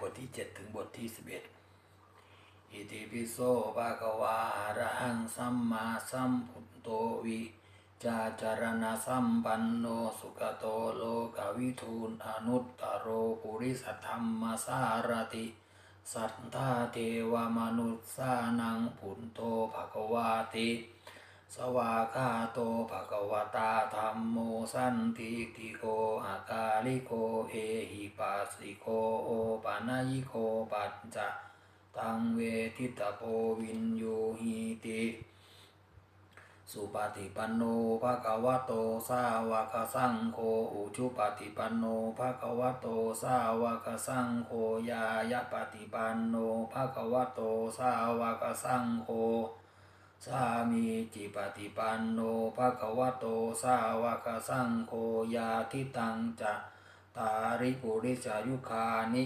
บทที่ 7 ถึงบทที่ 11 อิติปิโสภะคะวาอะระหังสัมมาสัมพุทโตวิจาจารณสัมปันโนสุขโตโลกวิทูนอนุตตโรปุริสธรรมสารติ สัทธาเทวมนุษย์สานังพุนโตภะคะวาติ สวากขาโตภะคะวตาธรรมโมสันติติโกอากาลิโกเอหิปัสสิโกโอปานายิโกปัจจะตังเวทิตาโพวินโยหิติสุปฏิปันโนภะคะวะโตสาวกสังโฆอุชุปฏิปันโนภะคะวะโตสาวกสังโฆยายะปฏิปันโนภะคะวะโตสาวกสังโฆ สามีจิปฏิปันโนภะคะวะโตสาวกสังโฆยาทิตังจะตาริปุริสายุคานิ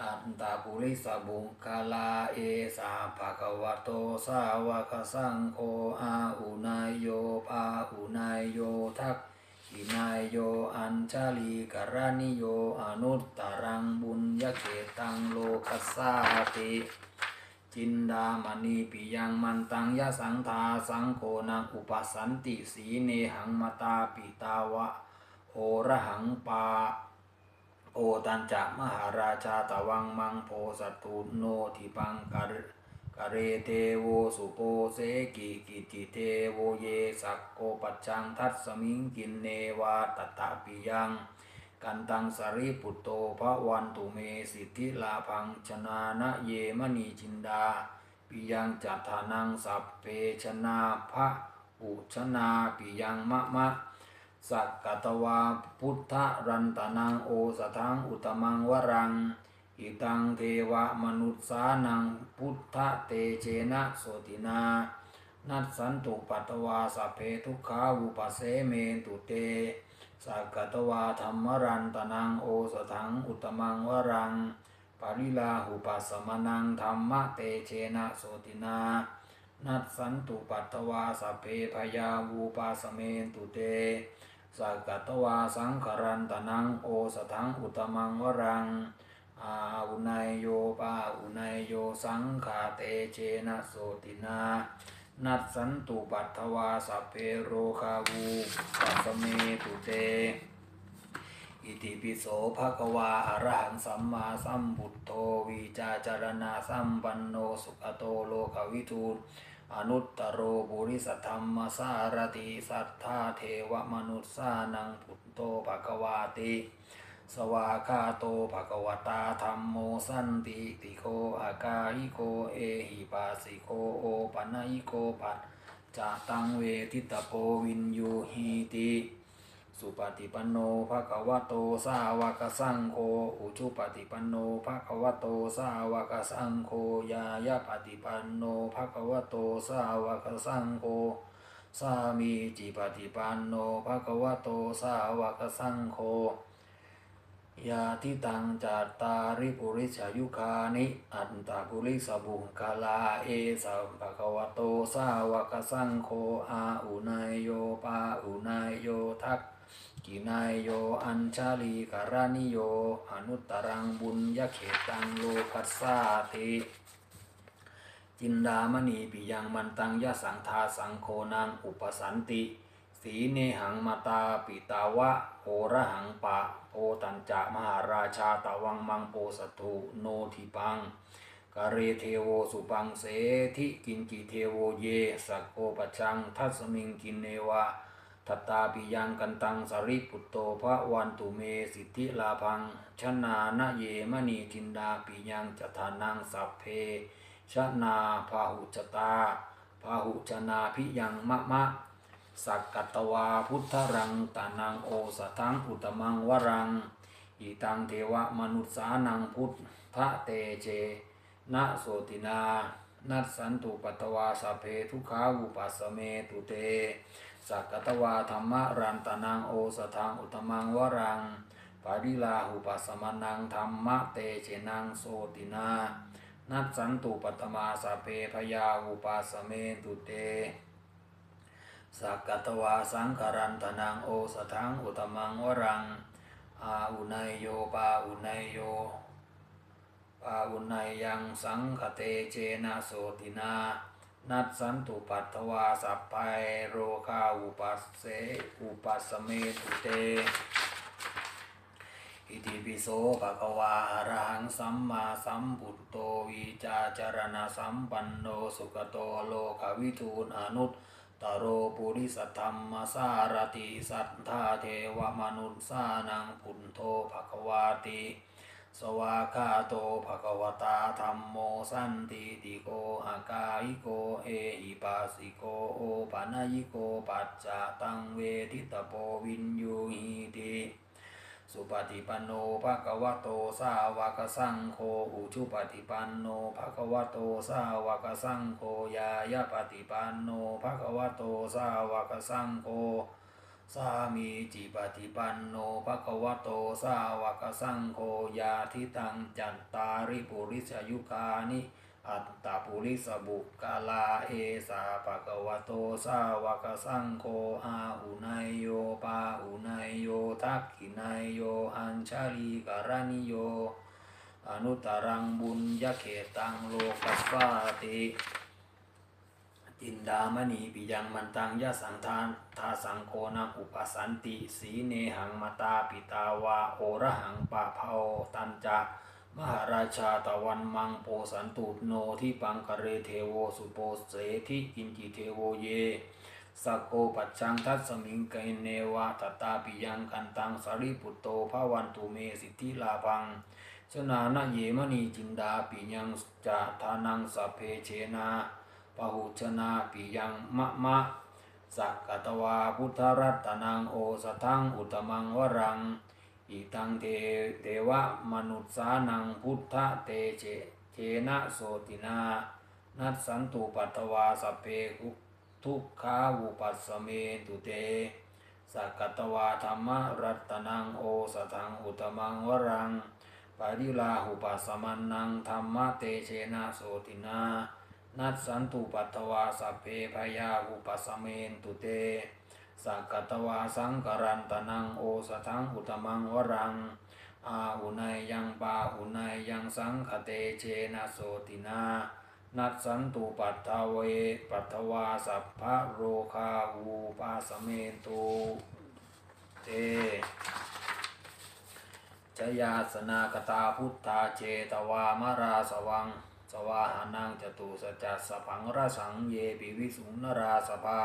อันตาปุริสบุคาลาเอสาภะคะวะโตสาวกสังโฆอาอุนายโยปาอุนายโยทักขินายโยอัญชลีกรณิโยอนุตตรังบุญยเกตังโลคัสสาติ จินดามณีปิยังมันตังยะสังทาสังโฆนังอุปสันติสีเนหังมตาปิตาวะโอระหังปาโอตันจะมหาราชาตวังมังโพสตุโนทิปังกรกเรเทโวสุโปเสกิกิติเทโวเยสักโกปัจจังทัสสมิงกินเนวาตตะปิยัง กันตังสริปุตโตภะวันตุเมสิทธิลาพังชนานะเยมณีจินดาปิยังจัตถานังสัพเพชนาภะอุชนาปิยังมะมะสักกตวาพุทธรันตนังโอสทังอุตมังวรัง อิตังเทวมนุษสานังพุทธเตเจนะโสตินานัสสันตุปัตตวาสัพเพทุกขาวุปเสเมนตุเต สักกตวาธรรมรันตนังโอสถังอุตมังวรังปาริลาหุปัสสมนังธรรมะเตเชนะโสตินา นัสสันตุปัตตวาสัพเพพยาวูปาสเมนตุเตสักกตวาสังขรันตนังโอสถังอุตมังวรัง อาอุนายโยปาอุนายโยสังขาเตเชนะโสตินา นัสสันตุปัตถวาสัพเพโรคาวูปัสเมตุเต อิติปิโสภะคะวาอรหังสัมมาสัมพุทโธวิจาจารณาสัมปันโนสุขโตโลกวิทูอนุตตโรบุริสธรรมสารติสัทธาเทวมนุษสานังพุทโตภะคะวาติ สวากาโตภะคะวตาธรรมโมสันติติโกอากาลิโกเอหิปัสสิโกโอปันญิโกปัจจตังเวทิตโพวินยูหีติสุปฏิปันโนภะคะวโตสาวกสังโฆอุชุปฏิปันโนภะคะวโตสาวกสังโฆยายะปฏิปันโนภะคะวโตสาวกสังโฆสามีจิปฏิปันโนภะคะวโตสาวกสังโฆ ยาทิตังจัตตาริปุริสายุคานิ อันตาปุริสบุงกาลาเอสัมภะควโตสาวกสังโฆอาอุนายโยปาอุนายโยทักกินายโยอัญชาลีการานิโยอนุตตรังบุญยเขตังโลคัสสาติจินดามณีปิยังมันตังยะสังทาสังโคนังอุปสันติ สีเนหังมาตาปิตาวะโอระหังปะโอตันจะมหาราชาตะวังมังโปสตุโนทิปังกะเรเทโวสุปังเสทิกินกิเทโวเยสักโกปะชังทัสมิงกินเนวะทัตตาปิยังกันตังสริปุตโตภะวันตุเมสิทธิลาพังชนานะเยมณีจินดาปิยังจทานังสัพเพชนาพาหุจตาพาหุชนาพิยังมะมะ สักกัตวาพุทธรังตานังโอสทังอุตมังวรังอีตังเทวมนุษสานังพุทธเตเจนะโสตินานัสสันตุปัตวาสพเพทุขาวุปัสสเมตุเต สักกตวาธรรมรันตนังโอสทังอุตมังวรังปาริลาหุปัสสมนังธรรมะเตเจนังโสตินา นัสสันตุปัตมาสพเพพยาหุปัสสเมตุเต สักกตวาสังคารันตนังโอสทังอุตมังวรังอาอุนายโยปาอุนายโยปาอุนัยยังสังคเตเจนะโสตินานัดสันตุปัตวาสัพพายโรคาอุปัสเสอุปัสเมตุเต อิติปิโสภะคะวาอะระหังสัมมาสัมพุทโตวิจาจารณะสัมปันโนสุขโตโลกวิทูนอนุต ตโรปุริสธรรมสารติสัทธาเทวมนุษย์สานังพุนโทภควาติสวาคาโตภะควตาธรรมโมสันติติโกหากาอิโกเอหิปัสสิโกโอปะนายิโกปัจจตังเวทิตโปวินยูหิติ สุปฏิปันโนภะคะวะโตสาวกสังโฆอุชุปฏิปันโนภะคะวะโตสาวกสังโฆยายปฏิปันโนภะคะวะโตสาวกสังโฆสามีจิปฏิปันโนภะคะวะโตสาวกสังโฆยาทิตังจัตตาริปุริสยุคานิ อัตตาปุริสบุกาลาเอสาภะคะวโตสาวกสังโฆอาหุนายโยปาหุนายโยทักขินายโยอัญชลีการณิโย อนุตตรังบุญยเขตังโลกัสสาติจินดามณีปิยังมันตังยะสังทานทาสังโคนังอุปสันติ สีเนหังมตาปิตาวาโอระหังปะภาตันจะ มหาราชาตะวันมังโปสันตุโนที่ปังคเรเทโวสุโปเสทิกินจิเทโวเยสกโกปัจจังทัสมิงเกเนวะตตาปิยังกันตังสาริปุตโตภาวันตุเมสิทธิลาพังชนานะเยมณีจินดาปิยังจะทานังสเพเชนาปะหุชนาปิยังมะมะสักกตวาพุทธรัตนังโอสทังอุตมังวรัง อิตังเทเทวะมนุษสานังพุทธเตเจเจนะโสตินา นัสสันตุปัตตวาสพเพกุทุกขาวุปัสสเมตุเตสักตวาธรรมรัตนังโอสทังอุตมังวรังปาริลาหุปัสสมันนังธรรมะเตเชนะโสตินา นัสสันตุปัตตวาสัพเพพยาหุปัสสเมนตุเต สักกตวาสังกรันตนังโอสทังอุตมังวรัง อาหุนยยังปาหุนยยังสังคเตเชนะโสตินานัสสันตุปัตถเวปัตวาสัพพะโรคาวูปาสเมตุเตชยาสนากตาพุทธาเจตวามราสวัง สวาหานังจตุสจัสสพังรสังเยปิวิสุนราสภา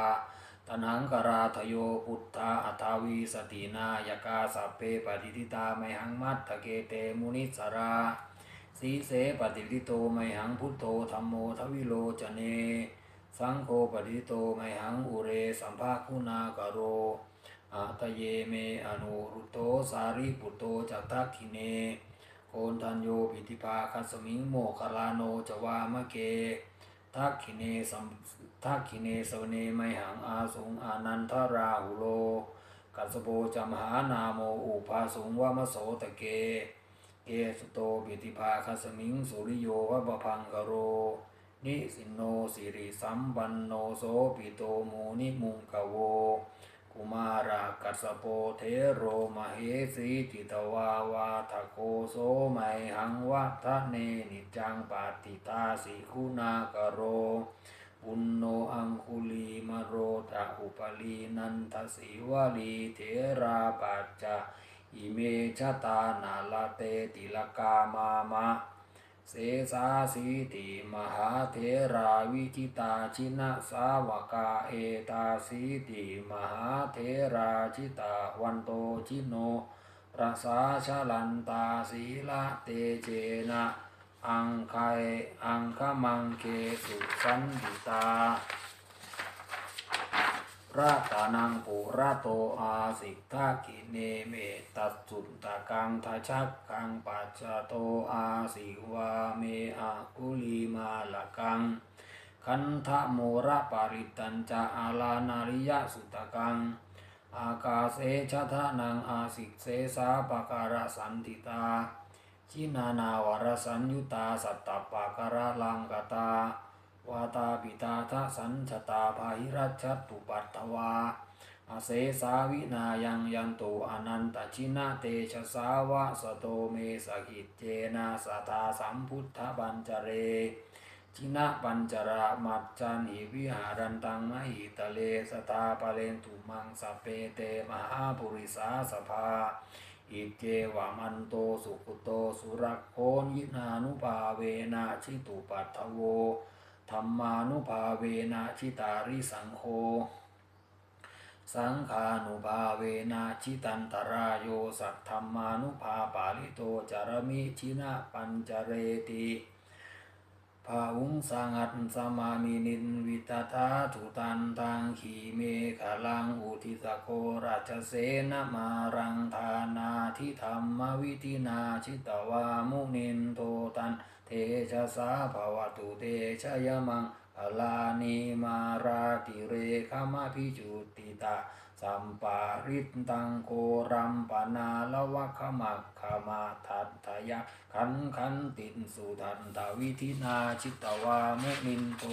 ตนังกราทโยพุทธาอัตาวีสตินายกาสัพเพปฏิทิตาไมหังมัตตะเกเตมุนิสราสีเสปฏิทิโตไมหังพุทโธธรรมโมทวิโลจเน สังโฆปฏิทิโตไมหังอุเรสัมภาคุณากโรอาตเยเมอนุรุตโตสารีปุตโตจัตตคิเน โคนทันโยปิติภาคัสมิงโมคลาโนจวามะเกทักขิเนสัม ทักขิเนสวเนไมหังอาสุงอานันทราหุโล กัสโปจมหานาโมอุปาสุงวามโสตะเก เกสุโตปิติภาคัสมิงสุริโยวะบพังกโร นิสินโนสิริสัมปันโนโสปิโตโมนิมุงกโว กุมารากัสสโปเทโรมเหสีติตวาวาทโกโสไมหังวัฒเนนิจังปาติตาสิคุณากโร ปุณโนอังคุลีมโรตะอุปลีนันทสิวลีเทราปัจจาอิเมชตานาลาเตติลกามามะ เสสาสีติมหาเถราวิจิตาชินะสาวกาเอตาสีติมหาเถราชิตาวันโตชิโนรัสาชลันตาศีละเตเจนะ อังไคอังคมังเคสุสันติตาพระตานังปุระโตอาสิกขากิเนเมตัสสุตตะกังทชักกังปัจจโตอาสิวาเมอาคุลีมาละกังคันทะโมระปาริตัญจะอาลานาริยสุตะกัง อากาเสชะทะนังอาสิกเสสาปการะสันติตา ชินานาวรสัญยุตาสัตตปาการลังกตาวาตาปิตาทะสัญชตาภาหิรัชตุปัตถวาอาเสสาวินายังยันตุอนันตชินะเตชะสาวะสโตเมสกิจเจนะสตาสัมพุทธบัญจเรชินะปัญจรามัจจันหิวิหารันตังมหิตะเลสตาปะเลนตุมังสเปเตมหาปุริสาสภา อิเจวามันโตสุขุโตสุรักโคนยินานุภาเวนะชิตุปัทโวธรรมานุภาเวนะชิตาริสังโฆสังฆานุภาเวนะชิตันตรายโยสัทธรรมานุภาปาลิโตจารมิชินะปัญจเรติ ภาวุงสังัตสมามินินวิตตาทุตันตังขีเมฆลังอุทิสโกราชเสนมารังธานาทิธรรมวิธินาชิตวามุนินโตตันเทชะสาภวตุเตชะยมังอลานิมาราติเรขมาพิจุติตา สัมปาริตตังโกรัมปนาลวะขมักขมาทัตถยะขันขันตินสุทันตวิธินาชิตวามุนินโต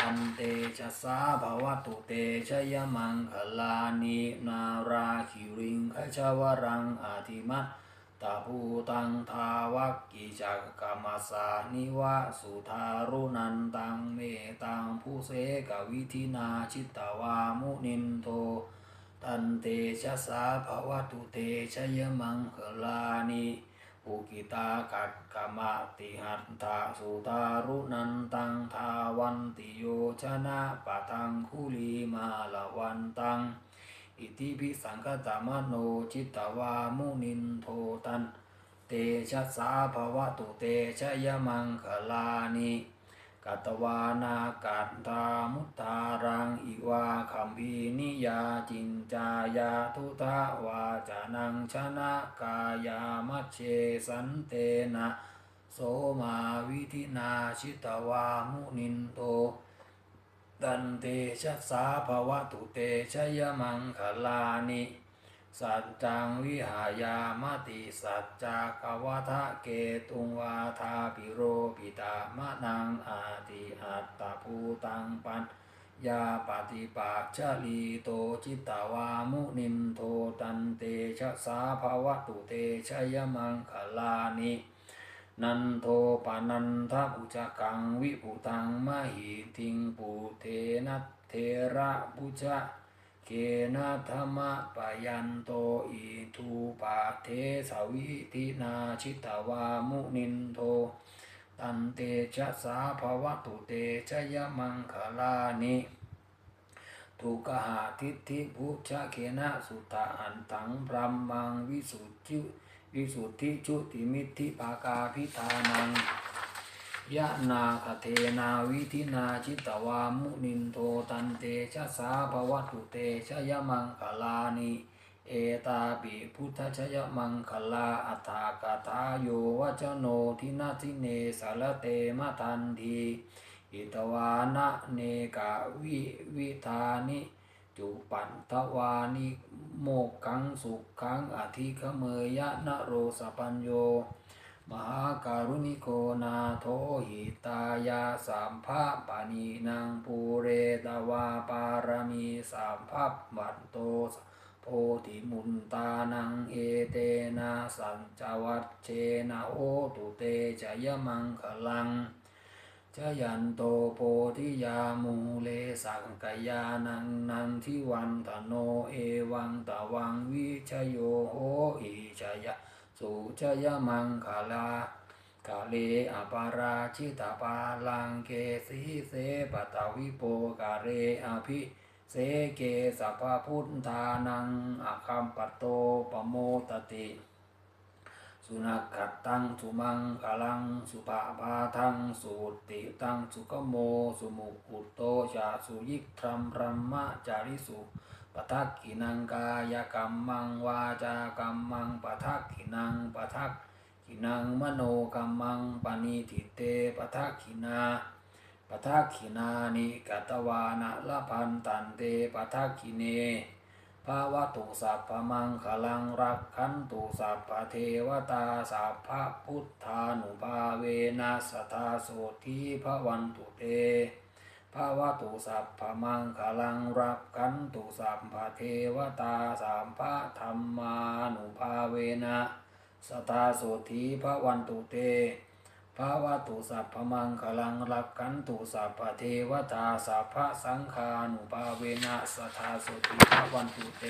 อันเตชะสาภวตุเตชะยมังคลานินาราคิริงขชวรังอาทิมัต ตภูตังทาวักกิจักกรรมสานิวะสุทารุนันตังเมตังผู้เสกวิธินาชิตวามุนินโตตันเตชะสาภวตุเตชะยมังคลานิอุกิตากัดกมะติหัตถาสุตารุนันตังทาวันติโยชนะปะทังคุลีมาละวันตัง อิติปิสังคตามโนจิตตวามุนินโทตัน เตชะสาภวตุเตชะยมังคลานิกัตวานากัตตามุตตารังอิวาคัมพีนิยาจินจายาทุตาวาจานังชนะกายามัชเชสันเตนะโสมาวิธินาชิตวามุนินโต ตันเตชะสาภวตุเตชะยมังคลานิสัจจังวิหายามติสัจจกวทะเกตุงวาทาปิโรปิตามะนังอาติอัตตาภูตังปันยาปฏิปัจจลีโตจิตตวามุนินโทตันเตชะสาภวตุเตชะยมังคลานิ นันโทปานันทอุจกังวิปุตังมหิทิงปุเทนะเทระปุจะเกนะธรรมะปยันโตอิทูปาเทสวิตินาชิตวามุนินโทตันเตชะสาภวตุเตชะยมังคลานิทุกหาทิฏฐิภุชะเขนะสุตตะอันตังพรัมมังวิสุทธิ วิสุทธิชุติมิทธิปากาพิธานังยะนาคเทนาวิธินาจิตตวามุนินโทตันเตชะสาภวตุเตชะยมังคลานิเอตาปิพุทธชยมังคลาอัฏฐากถาโยวัจโนทินาทิเนสารเตมะทันทีอิตวานะเนกาวิวิธานิ จุปันทวานิโมกขังสุขังอธิขเมยะนโรสปัญโย มหาการุณิโกนาโทหิตายาสามภาปานีนางปูเรตวาปารมีสามภาพบันโตโพธิมุนตานังเอเตนะสัญจวัตเชนะโอตุเตจยมังคลัง ชยันโตโพธิยามูเลสังกยานังนันทิวันตโนเอวังตะวังวิชโยโหอิชยะสุชยมังคลากาเลอปาราชิตาปาลังเกสีเสปตาวิโปกาเรอภิเสเกสัพพุทธานังอคัมปโตปโมตติ สุนัขขัดตังสุมังกลัง สุปะปาทังสุติตัง สุกโม สุมุขุตโตชาสุยิกทรัมรหมจาริสุปทักขินังกายกรรมังวาจากรรมังปทักขินังปทักขินังมโนกรรมังปณิทิเตปทักขินาปทักขินานิกัตวานะละพันตันเตปทักขิเน ภาวะตุสัพพมังคลังรักขันตุสัพพเทวตาสัพพพุทธานุภาเวนัสทธาโสทีพระวันตุเตภาวะตุสัพพมังคลังรักขันตุสัพพเทวตาสัมภะธรรมานุภาเวนะสตาโสธีภวันตุเต ภาวะตุสัพพมังคลังรักขันตุสัพพเทวตาสัพพะสังฆานุภาเวนะสทาโสธีภวันตุเต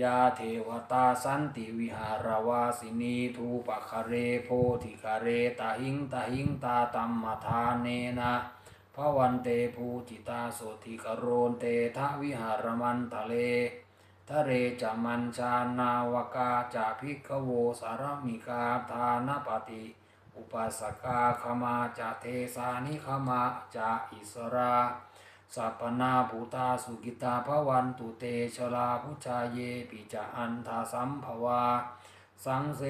ยาเทวตาสันติวิหารวาสินีทูปะคะเรโพธิคะเรตาหิงตาหิงตาตัมมาทานเนนะพระวันเตภูจิตาโสติกโรนเตทะวิหารมันทะเล ทะเรจะมันชานาวกาจะพิกขโวสารมิกาทานปฏิอุปสกาขมาจะเทสานิขมาจะอิสราสัพนาภูตาสุกิตาภวันตุเตชลาพุชาเยปิจะอันทาสัมภวา สังเส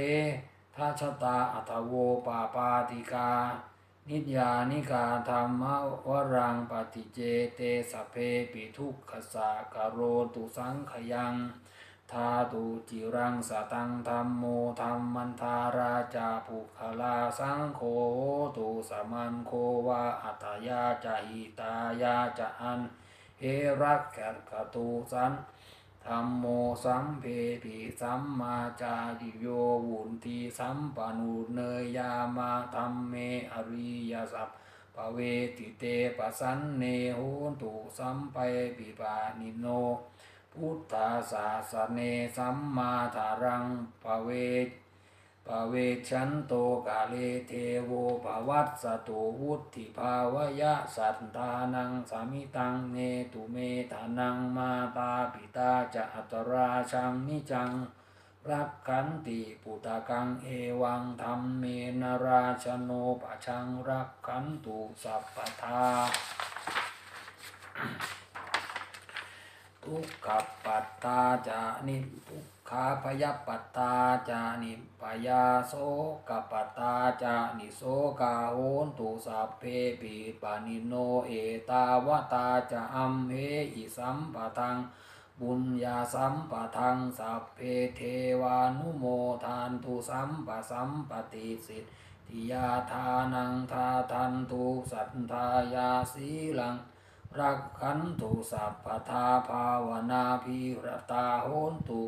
ทัชตาอัตโวปาปาติกา นิยานิกาธรรมวรังปฏิเจเตสเพปิทุกขสะกโรตุสังขยังทาตุจิรังสตังธรรมโมธรรมันทาราจาภุคลาสังโฆตุสมันโควาอัตยาจาหิตายาจะอันเฮรักแขกตูสัน ธรรมโมสัมเพปิสัมมาจาริโยวุนทีสัมปนุเนยามาธรรมเมอริยสัพปเวติเตปสันเนโหนตุสัมไปปิปานิโน พุทธาสาสเนสัมมาทารังปเว ปเวชันโตกาเลเทโวภวัตสตุวุติภาวะสัตตานังสามิตังเนตุเมตานังมาตาปิตาจะอัตราชังนิจังรักขันติปุตตะกังเอวังธรรมเมนราชโนปะชังรักขันตุสัพพทาทุกขปัตตาจานิทุก ขาพยาปัตตาจานิปยาโสกปัตตาจานิโสกาโหนตุสัพเพปิปานิโนเอตาวตาจะอัมเหอิสัมปะทัง บุญญาสัมปะทังสัพเพเทวานุโมทานตุสัมปะสัมปติสิทธิยาทานังทาทันตุสัทธายาสีลังรักขันตุสัพพทาภาวนาภิรตาโหนตุ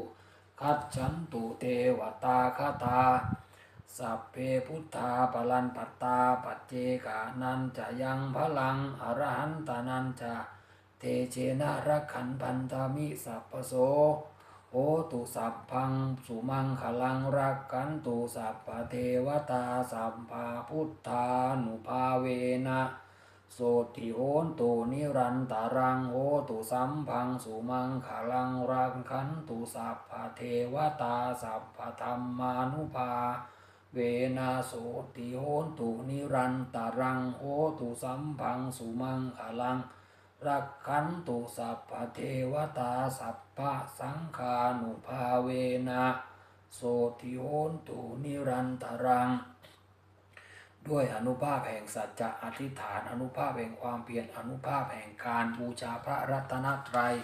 คัจฉันตุเทวตาคตา สัพเพพุทธาปลันปัตตาปัจเจกานันจะยังพลังอรหันตานันจะเทเชนะรักขันพันธมิสัพพโสโหตุสัพพังสุมังคลังรักขันตุสัพพเทวตาสัพพาพุทธานุภาเวนะ สติโหนตุนิรันตารังโหตุสัมพังสุมังขลังรังคันตุสัพพเทวตาสัพพธรรมานุภา เวนะโสติโหนตุนิรันตารังโหตุสัมพังสุมังขลังรักขันตุสัพพเทวตาสัพพะสังฆานุภาเวนะโสติโหนตุนิรันตารัง ด้วยอนุภาพแห่งสัจจะอธิษฐานอนุภาพแห่งความเพียรอนุภาพแห่งการบูชาพระรัตนตรัย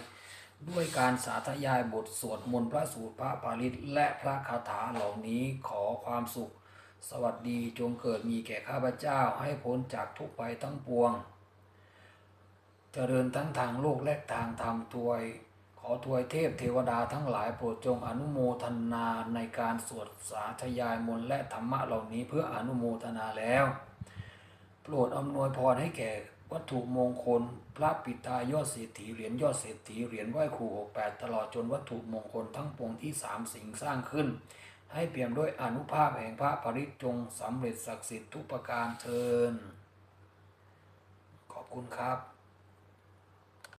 ด้วยการสาธยายบทสวดมนต์พระสูตรพระปาริตและพระคาถาเหล่านี้ขอความสุข สวัสดีจงเกิดมีแก่ข้าพเจ้าให้พ้นจากทุกภัยทั้งปวง เจริญทั้งทางโลกและทางธรรมทว อทวยเทพเทวดาทั้งหลายโปรดจงอนุโมทนาในการสวดสาธยายมนต์และธรรมะเหล่านี้เพื่ออนุโมทนาแล้ว โปรดอำนวยพรให้แก่วัตถุมงคล พระปิตายอดเศรษฐีเหรียญยอดเศรษฐีเหรียญไหว้ครู68ตลอดจนวัตถุมงคลทั้งปวงที่สามสิ่งสร้างขึ้น ให้เปี่ยมด้วยอนุภาพแห่งพระปริจงสำเร็จศักดิ์สิทธิ์ทุกประการเทินขอบคุณครับ